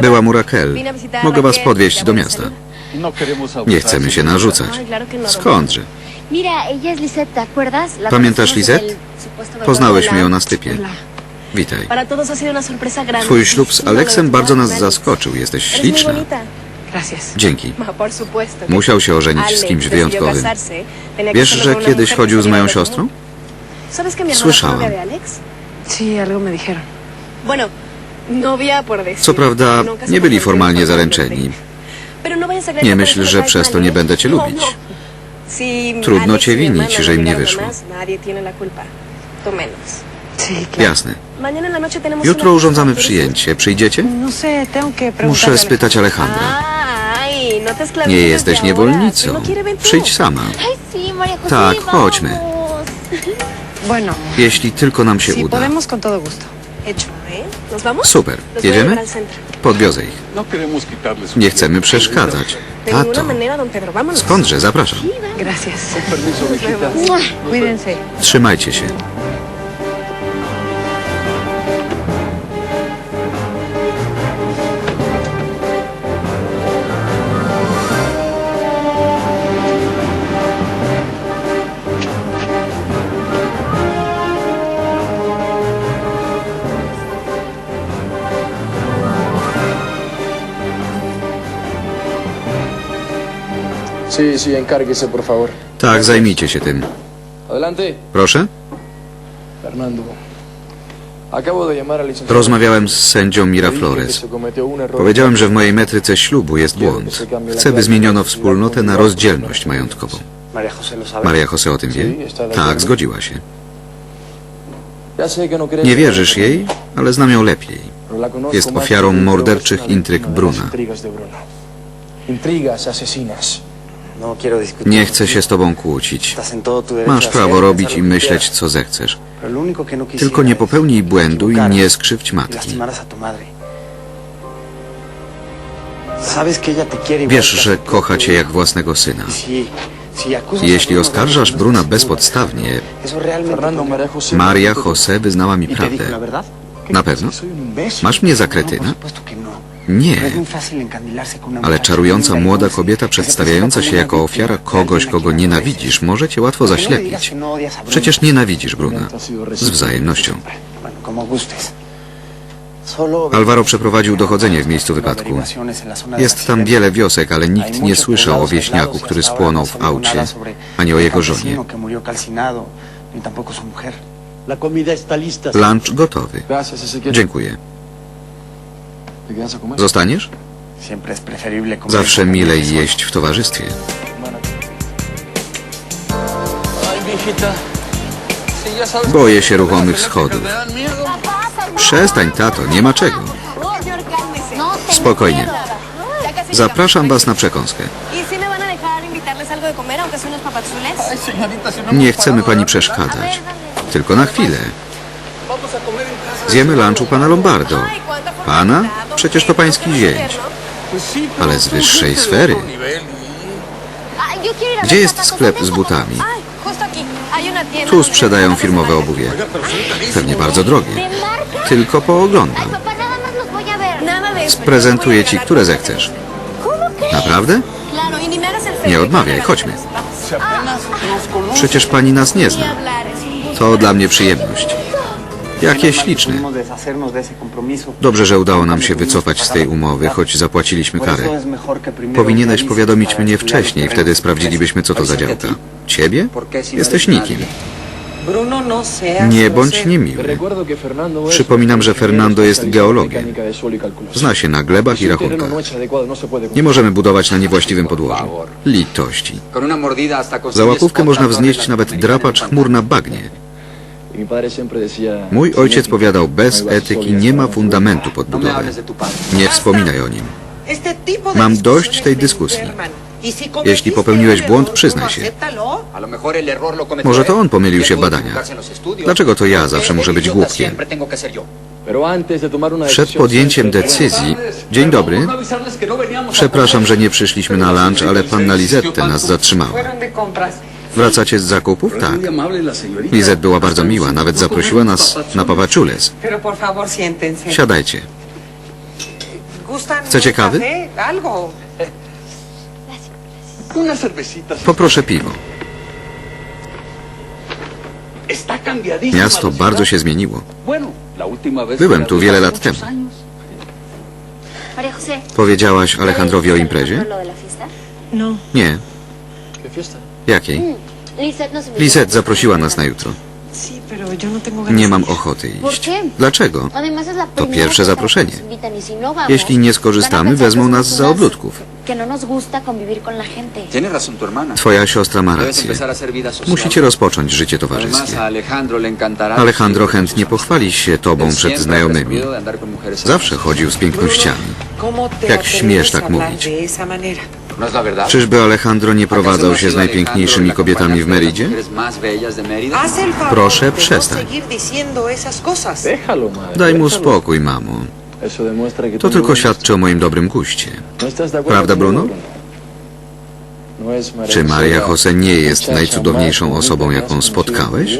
Była mu Raquel. Mogę was podwieźć do miasta. Nie chcemy się narzucać. Skądże? Mira, ella es Lisette, ¿te acuerdas? La Pamiętasz Lisette? Poznałyśmy ją na stypie. Witaj. Twój ślub z Aleksem bardzo nas zaskoczył. Jesteś śliczna. Dzięki. Musiał się ożenić z kimś wyjątkowym. Wiesz, że kiedyś chodził z moją siostrą? ¿Sabes que mi hermana Słyszałam. Decir. Co prawda, nie byli formalnie zaręczeni. No Nie myśl, że przez to nie będę cię No, lubić. no. Trudno cię winić, że im nie wyszło. Jasne. Jutro urządzamy przyjęcie. Przyjdziecie? No Muszę spytać Alejandra. No Nie jesteś niewolnicą. no. Przyjdź sama. Tak, chodźmy. Jeśli tylko nam się si uda. Super. Jedziemy? Podwiozę ich. Nie chcemy przeszkadzać. Tato. Skądże? Zapraszam. Trzymajcie się. Sí, sí, encárguese, por favor. Tak, zajmijcie się tym. Adelante, Proszę? Fernando. Acabo de llamar al licenciado. Rozmawiałem z sędzią Le dije que Miraflores. se cometió un error. Powiedziałem, że w mojej metryce ślubu jest błąd. Chcę, by zmieniono wspólnotę na rozdzielność majątkową. Maria Jose o tym wie? Tak, zgodziła się. Ya sé que no Nie wierzysz jej, ale znam ją lepiej. pero la conozco Jest más ofiarą morderczych pero es una intryg víctima de las Bruna. Intrigas de Bruno. Intrigas asesinas. No. Nie chcę się z tobą kłócić. Masz prawo robić i myśleć, co zechcesz. No Tylko nie popełnij błędu i nie skrzywdź y matki. igual Wiesz, że kocha cię jak własnego syna. Y Jeśli oskarżasz de Bruna bezpodstawnie. Maria Jose wyznała mi ¿Y prawdę. Na pewno? Masz mnie za No, kretyna? No. Nie. Una Ale czarująca y młoda kobieta przedstawiająca się jako ofiara kogoś, kogo quien nienawidzisz, może cię łatwo. No zaślepić. no. Przecież nienawidzisz Bruna. Z wzajemnością. Alvaro przeprowadził dochodzenie w miejscu wypadku. Jest tam wiele wiosek, ale nikt nie słyszał o wieśniaku, który spłonął w aucie, ani o jego żonie. Lunch gotowy. Dziękuję. ¿Te quedas a comer? Zostaniesz? Zawsze milej jeść w towarzystwie. Boję się ruchomych schodów. Przestań, tato, nie ma czego. No, Spokojnie. Zapraszam was na przekąskę. ¿Y papazules? Nie chcemy pani przeszkadzać. Tylko na chwilę. Zjemy lunch u pana Lombardo. Pana? Przecież to pański zięć. Ale z wyższej sfery. Gdzie jest sklep ¿Dónde z butami? Tu sprzedają firmowe obuwie. Pewnie bardzo drogie. Tylko pooglądam. Sprezentuję ci, które zechcesz. Naprawdę? Nie odmawiaj, chodźmy. Przecież pani nas nie Ni zna. To dla mnie przyjemność. Jakie śliczne. Dobrze, że udało nam się wycofać z tej umowy, choć zapłaciliśmy karę. Powinieneś powiadomić mnie wcześniej, wtedy sprawdzilibyśmy, co to za działka. Ciebie? Jesteś nikim. Nie bądź niemiły. Przypominam, że Fernando jest geologiem. Zna się na glebach i rachunkach. Nie możemy budować na niewłaściwym podłożu. Litości. Za łapówkę można wznieść nawet drapacz chmur na bagnie. Mój ojciec "Sin ética, powiadał, no bez etyki nie ma fundamentu pod budowę. Nie wspominaj o nim. Mam dość tej dyskusji. dyskusji. Jeśli popełniłeś błąd, przyznaj się. Może to on pomylił się w badaniach. Dlaczego to ja zawsze muszę być głupkiem? Przed podjęciem decyzji... Dzień dobry. Przepraszam, że nie przyszliśmy na lunch, ale panna Lizette nas zatrzymała. Wracacie z zakupów? Tak. Lizette była bardzo miła, nawet zaprosiła nas na papachules. Siadajcie. Chcecie kawy? Poproszę piwo. Miasto bardzo się zmieniło. Byłem tu wiele lat temu. Powiedziałaś Alejandrowi o imprezie? Nie. Jakiej? Lisette invitó. Lisette zaprosiła nas na jutro. No Nie mam ochoty ¿Por iść. Dlaczego? To pierwsze zaproszenie. Jeśli nie skorzystamy, wezmą nas za. Que no. Twoja siostra ma rację. Musicie rozpocząć życie towarzyskie. Alejandro chętnie pochwali się tobą przed znajomymi. Zawsze chodził z pięknościami. ¿Cómo te Jak śmiesz tak mówić? ¿No? Czyżby Alejandro nie prowadzał się z najpiękniejszymi kobietami w Meridzie? Proszę, no przestań. Daj mu spokój, mamo. To tylko świadczy o moim dobrym guście. ¿No Prawda, Bruno? No Czy Maria José Jose nie jest najcudowniejszą osobą, jaką spotkałeś?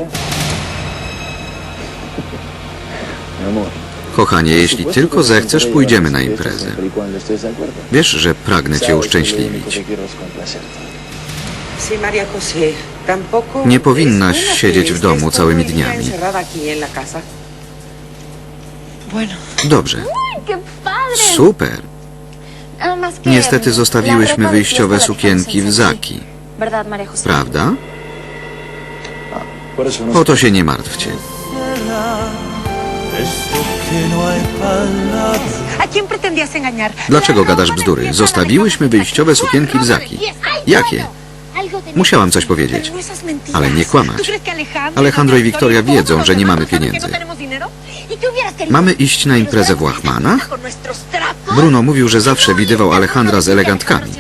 Kochanie, jeśli tylko zechcesz, pójdziemy na imprezę. Wiesz, że pragnę cię uszczęśliwić. Nie powinnaś siedzieć w domu całymi dniami. Dobrze. Super. Niestety zostawiłyśmy wyjściowe sukienki w Zaki. Prawda? No O to się nie martwcie. ¿A quién pretendías engañar? Dlaczego gadasz bzdury? Zostawiłyśmy wyjściowe sukienki w Zaki. Jakie? Musiałam coś powiedzieć. Ale nie kłamać. ¿Tú crees que Alejandro, i todos wiedzą, że nie mamy pieniędzy. no? ¿Y? Mamy iść na imprezę w Łachmanach? Bruno mówił, że zawsze widywał Alejandra z elegantkami.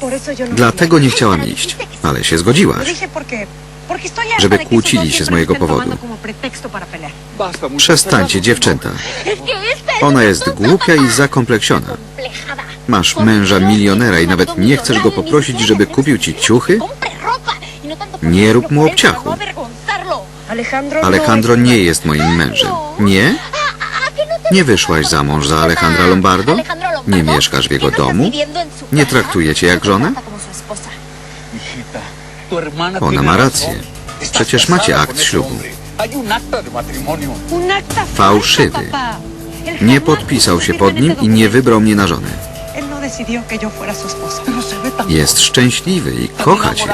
No Dlatego nie chciałam iść. Ale się zgodziłaś. Żeby kłócili się z mojego powodu. Przestańcie, dziewczęta. Ona jest głupia i zakompleksiona. Masz męża milionera i nawet nie chcesz go poprosić, żeby kupił ci ciuchy? Y no Nie rób por mu obciachu. no. Alejandro, Alejandro nie jest moim mężem. Nie? ¿A qué no Nie wyszłaś za mąż za Alejandra Lombardo? Alejandro Lombardo? Nie mieszkasz w jego ¿Que no domu? Nie traktuje cię jak żonę? Ona ma rację. Przecież macie akt ślubu. Hombre. Hay un acta de matrimonio. Un acta Fałszywy. Nie podpisał się pod nim i nie wybrał mnie na żonę. No Jest szczęśliwy i kocha cię.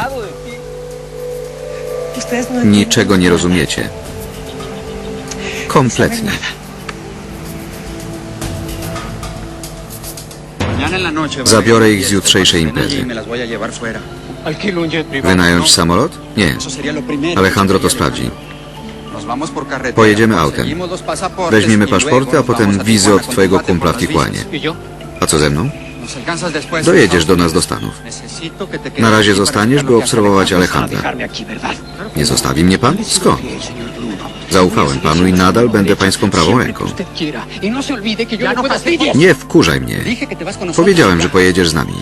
no Niczego nie rozumiecie. Kompletnie. Noche. Zabiorę ich z jutrzejszej imprezy. Y. Wynająć samolot? Nie. Alejandro to sprawdzi. Pojedziemy autem. Weźmiemy y paszporty, a potem wizy od twojego kumpla w Tijuanie. ¿Y? A co ze mną? Dojedziesz do nas do Stanów. Na razie zostaniesz, by obserwować. Alejandra. Nie zostawi mnie pan? Skąd? Zaufałem panu i nadal będę pańską prawą ręką. Y no fastidiar. Nie wkurzaj mnie. Powiedziałem, że pojedziesz z nami.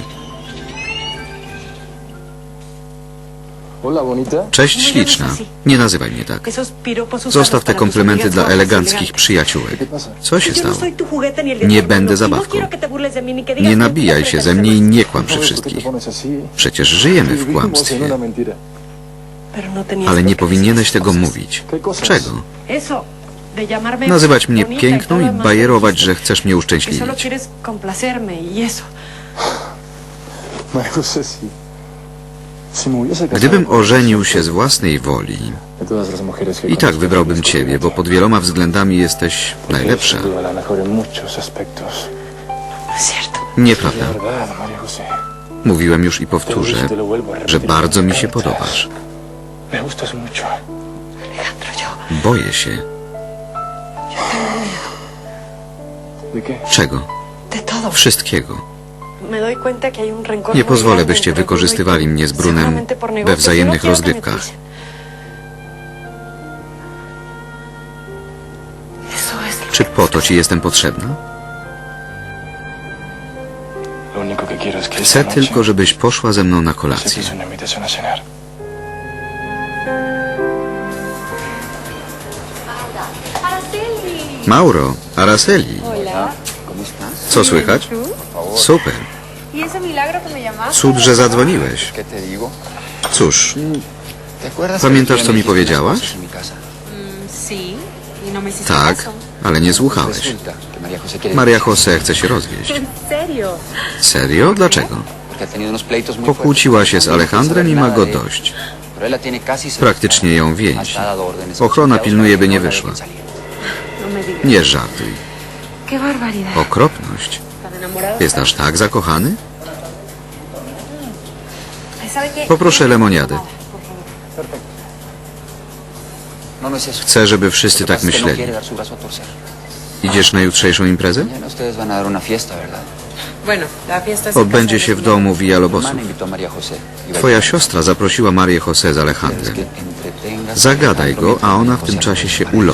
Cześć śliczna. Nie nazywaj mnie tak. Zostaw te komplementy dla y eleganckich przyjaciółek. Co się no stało? Nie będę zabawką. No Nie nabijaj się ze mnie i nie kłam przy ¿Sabes por qué te wszystkich. Przecież żyjemy w kłamstwie. no Ale nie powinieneś tego mówić. Czego? Nazywać mnie y piękną i bajerować, że chcesz mnie uszczęśliwić. complacerme Gdybym ożenił się z własnej woli, i tak wybrałbym ciebie, bo pod wieloma względami jesteś najlepsza. Nieprawda. Mówiłem już i powtórzę, że bardzo mi się podobasz. Boję się. Czego? Wszystkiego. Nie pozwolę, byście y wykorzystywali mnie z Brunem we y wzajemnych rozgrywkach. Czy po to ci jestem potrzebna? Chcę tylko, żebyś poszła ze mną na kolację. Mauro, Araceli. Co słychać? Super. ¿Y? Cud, że zadzwoniłeś. Cóż, ¿Te acuerdas? Pamiętasz, co mi powiedziałaś? Sí. Y no tak, ale nie słuchałeś. Maria Jose chce się rozwieść. ¿En serio? Serio? Dlaczego? Pokłóciła się z Alejandrem i ma go dość. Praktycznie ją więzi. Ochrona pilnuje, by empleados nie para que wyszła. no. No. Nie żartuj. Okropność. Jest aż tak zakochany? Poproszę lemoniadę. Chcę, żeby wszyscy tak myśleli. Idziesz na jutrzejszą imprezę? Odbędzie się w domu Mi Villalobosów. hermana invitó a María José. Iba a Twoja siostra zaprosiła Marię Jose z ¿Quieres Alejandrem. a Zagadaj go, a ona w tym José czasie się ulo.